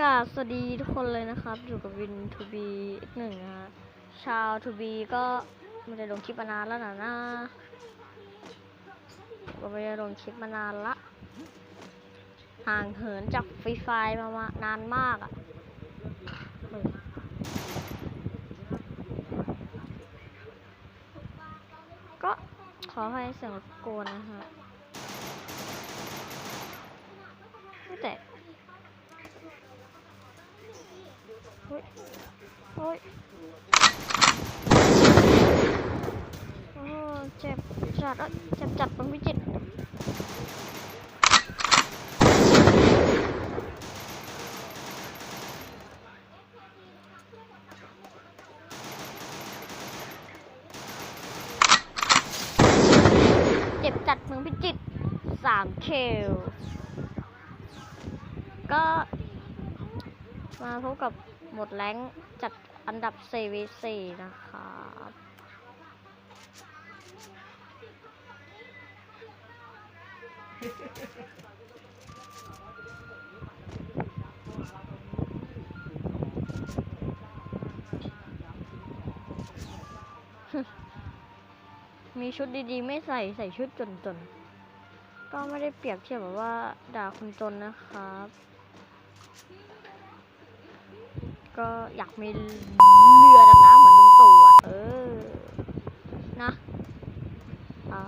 กาบสวัสดีทุกคนเลยนะครับ อยู่กับวินทูบีอีกหนึ่งนะฮะชาวทูบีก็ไม่ได้ลงคลิปมานานแล้วนะนะก็ไม่ได้ลงคลิปมานานละห่างเหินจากฟรีไฟมามานานมากอะ่ะก็ขอให้เสียงบกวนนะฮะแต่ โอ้ยโอ้ยโอ้เจ็บจัดเอ้ยเจ็บจัดมันพิจิตรเจ็บจัดเมืองพิจิตรสามเคลก็มาพบกับ หมดแรงจัดอันดับ 4v4 นะครับมีชุดดีๆ ไม่ใส่ใส่ชุดจนๆ ก็ไม่ได้เปรียบเทียบแบบว่าด่าคนจนนะครับ ก็อยากมีเรือดำน้ำเหมือนลุงตู่อะ เออ นะอ่า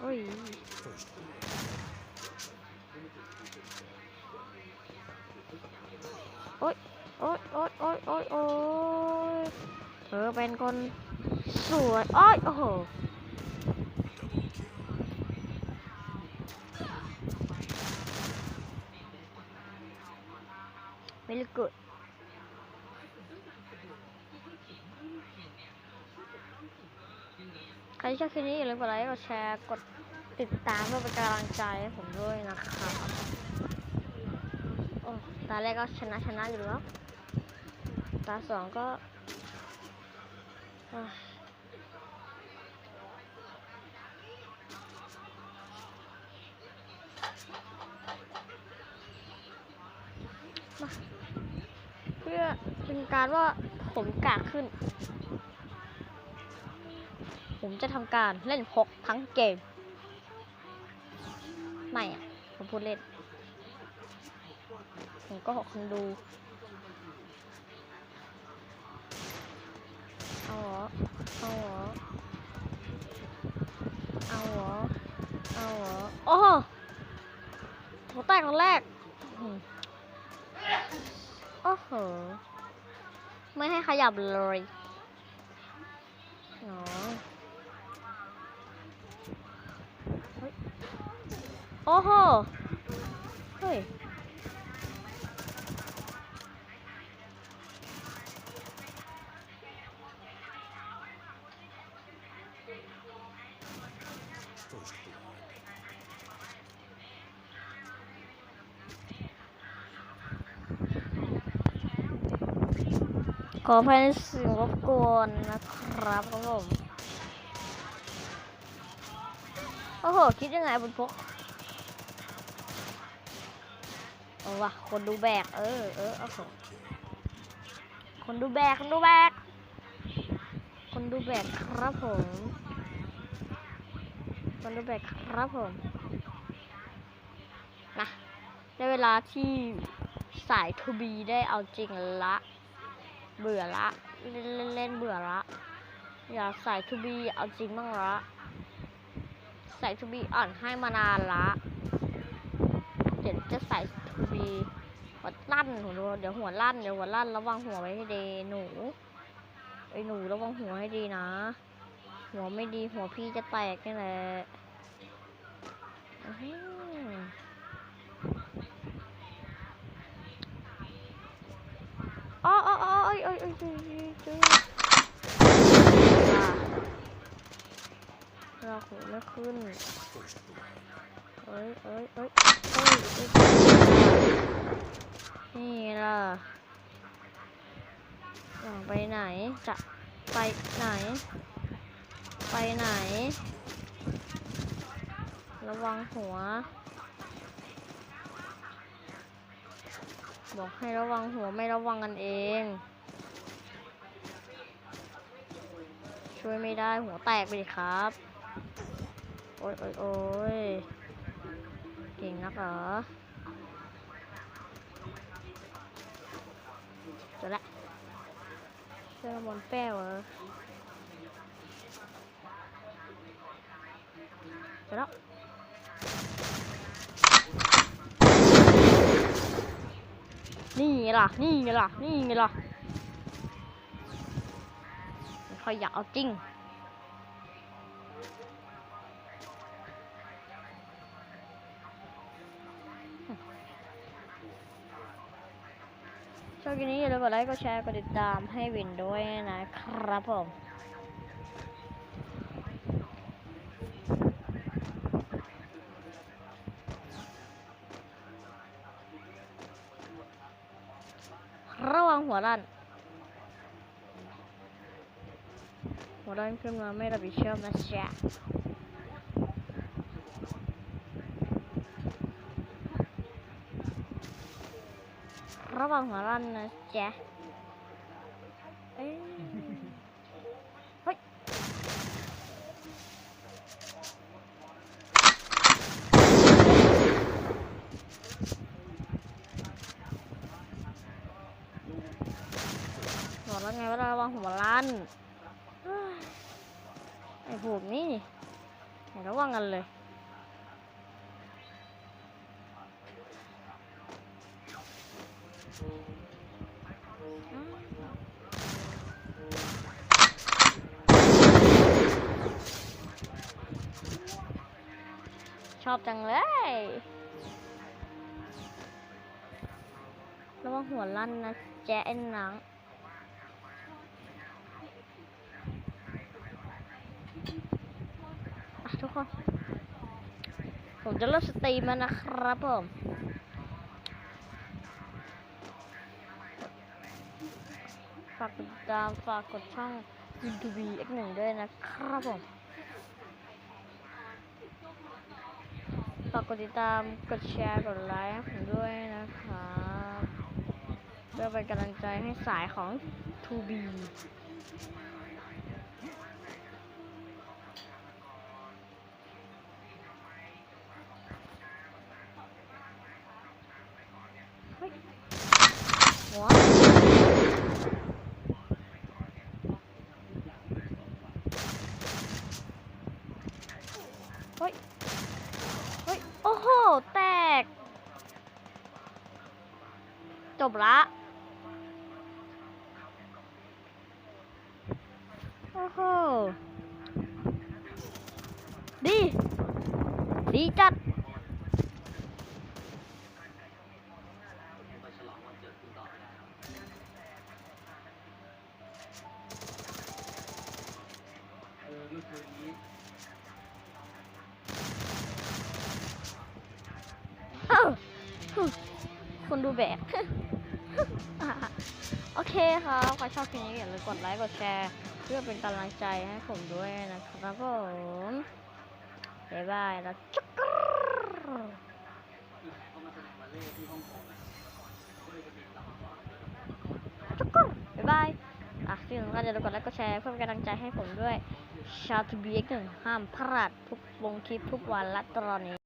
โอ้ยโอ๊ยโอ๊ยโอ๊ยโอ๊ยโอ๊ยโอ๊ยเธอเป็นคนสวยโอ๊ยโอ้โห very good ใครชอบคลิปนี้อย่าลืมกดไลค์ กดแชร์ กดติดตามเพื่อเป็นกำลังใจให้ผมด้วยนะครับโอ้ตาแรกก็ชนะชนะอยู่แล้ว ตาสองก็เอ้ย มาเพื่อเป็นการว่าผมกากขึ้น ผมจะทำการเล่นพกทั้งเกม ไม่อะผมพูดเล่น ผมก็หกคนดูเอาเหรอ เอาเหรอ เอาเหรอ เอาเหรอโอ้โหแตกคนแรก โอ้โห ไม่ให้ขยับเลยอ๋อเฮ้ยโอ้โห ขออภัยในเสียงรบกวนนะครับครับผม โอ้โห คิดยังไงบนพกเอาวะคนดูแบก เออเออโอ้โหคนดูแบก คนดูแบก คนดูแบกครับผม คนดูแบกครับผมนะได้เวลาที่สายทูบีได้เอาจริงละ เบื่อละ เล่นเล่นเล่นเบื่อละ อยากใส่ทูบีเอาจริงบ้างละ ใส่ทูบีอ่อนให้มานานละ เดี๋ยวจะใส่ทูบีหัวลั่นหัวเดี๋ยวหัวลั่นเดี๋ยวหัวลั่นระวังหัวไว้ให้ดีหนูไอ้หนูระวังหัวให้ดีนะ หัวไม่ดีหัวพี่จะแตกนี่แหละอื้อหืออ๋ออ๋อ เราหัวไม่ขึ้นเอ้ยเอ้ยเอ้ยเอ้ยนี่ล่ะไปไหน จะไปไหน ไปไหน ระวังหัว บอกให้ระวังหัวไม่ระวังกันเอง ช่วยไม่ได้หัวแตกไปครับ โอ้ยโอ้ยโอ้ยเก่งนักเหรอจอละเจอบอลแป้วเหรอเจอแล้วนี่ไงล่ะ นี่ไงล่ะ นี่ไงล่ะ อยอยากเอาจริง ชอบคลิปนี้อย่าลืมกดไลค์กดแชร์กดติดตามให้วินด้วยนะครับผมระวังหัวด้าน หัวด้านขึ้นมาไม่รับผิดชอบนะจ๊ะระวังหัวด้านนะจ๊ะเอ้ยเฮ้ยบอกแล้วไงว่าระวังหัวล้าน ไอ้พวกนี้นี่ไม่ระวังกันเลยชอบจังเลย ระวังหัวลั่นนะแจ๊ะไอ้หนังอะทุก คนผมจะเริ่มสตรีมแล้วนะครับผมฝากกดติดตามฝากกดช่อง YouTube X หนึ่งด้วยนะครับผมฝากกดติดตามกดแชร์กดไลค์ให้ผมด้วยนะครับเพื่อเป็นกำลังใจให้สายของ 2B เฮ้ยหัวเฮ้ย เฮ้ย โอ้โห แตก จบละ โอ้โห ดี ดีจัด เอ้าคุณดูแบบโอเคครับใครชอบคลิปนี้อย่าลืมกดไลค์ กดแชร์ พื่อเป็นกำลังใจให้ผมด้วยนะครับผมบ๊ายบายแล้วจุ๊กรจุ๊กบ๊ายบาย อะที่สำคัญอย่าลืมกดไลค์กดแชร์เพื่อเป็นกำลังใจให้ผมด้วย ชาวทูบีเอ็กหนึ่งห้ามพลาดทุกลงคลิปทุกวันและตอนนี้